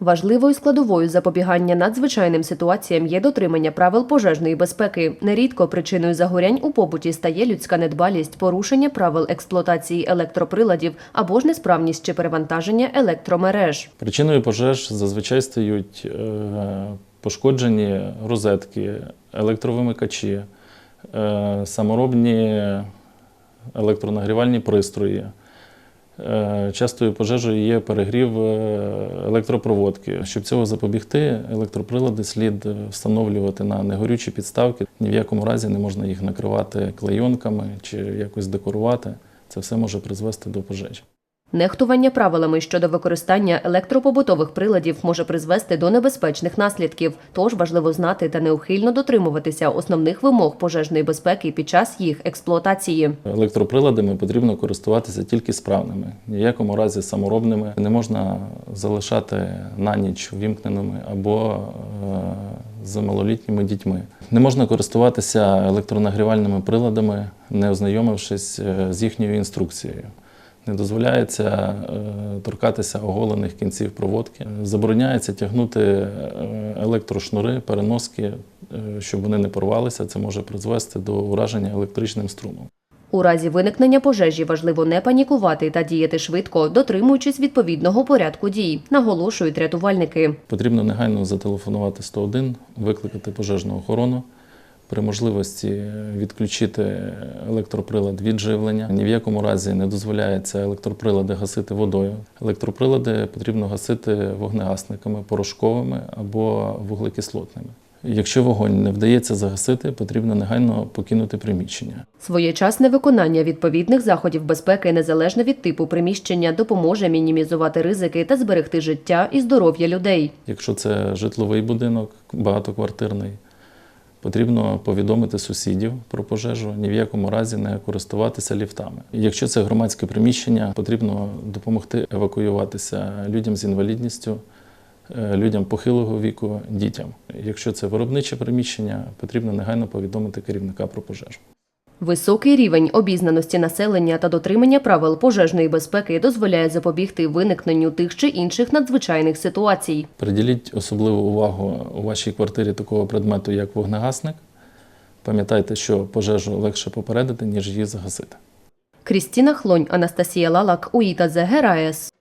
Важливою складовою запобігання надзвичайним ситуаціям є дотримання правил пожежної безпеки. Нерідко причиною загорянь у побуті стає людська недбалість, порушення правил експлуатації електроприладів або ж несправність чи перевантаження електромереж. Причиною пожеж зазвичай стають е, пошкоджені розетки, електровимикачі, е, саморобні електронагрівальні пристрої. Е, Частою пожежею є перегрів е, електропроводки. Щоб цього запобігти, електроприлади слід встановлювати на негорючі підставки. Ні в якому разі не можна їх накривати клейонками чи якось декорувати. Це все може призвести до пожежі. Нехтування правилами щодо використання електропобутових приладів може призвести до небезпечних наслідків. Тож важливо знати та неухильно дотримуватися основних вимог пожежної безпеки під час їх експлуатації. Електроприладами потрібно користуватися тільки справними, ні в якому разі саморобними. Не можна залишати на ніч вімкненими або е, з малолітніми дітьми. Не можна користуватися електронагрівальними приладами, не ознайомившись е, з їхньою інструкцією. Не дозволяється е, торкатися оголених кінців проводки. Забороняється тягнути е, електрошнури, переноски, е, щоб вони не порвалися. Це може призвести до ураження електричним струмом. У разі виникнення пожежі важливо не панікувати та діяти швидко, дотримуючись відповідного порядку дій, наголошують рятувальники. Потрібно негайно зателефонувати 101, викликати пожежну охорону. При можливості відключити електроприлад від живлення. Ні в якому разі не дозволяється електроприлади гасити водою. Електроприлади потрібно гасити вогнегасниками порошковими або вуглекислотними. Якщо вогонь не вдається загасити, потрібно негайно покинути приміщення. Своєчасне виконання відповідних заходів безпеки незалежно від типу приміщення допоможе мінімізувати ризики та зберегти життя і здоров'я людей. Якщо це житловий будинок, багатоквартирний, потрібно повідомити сусідів про пожежу, ні в якому разі не користуватися ліфтами. Якщо це громадське приміщення, потрібно допомогти евакуюватися людям з інвалідністю, е, людям похилого віку, дітям. Якщо це виробниче приміщення, потрібно негайно повідомити керівника про пожежу. Високий рівень обізнаності населення та дотримання правил пожежної безпеки дозволяє запобігти виникненню тих чи інших надзвичайних ситуацій. Приділіть особливу увагу у вашій квартирі такого предмету, як вогнегасник. Пам'ятайте, що пожежу легше попередити, ніж її загасити. Крістіна Хлонь, Анастасія Лалак, УІТА ЗГРАЕС.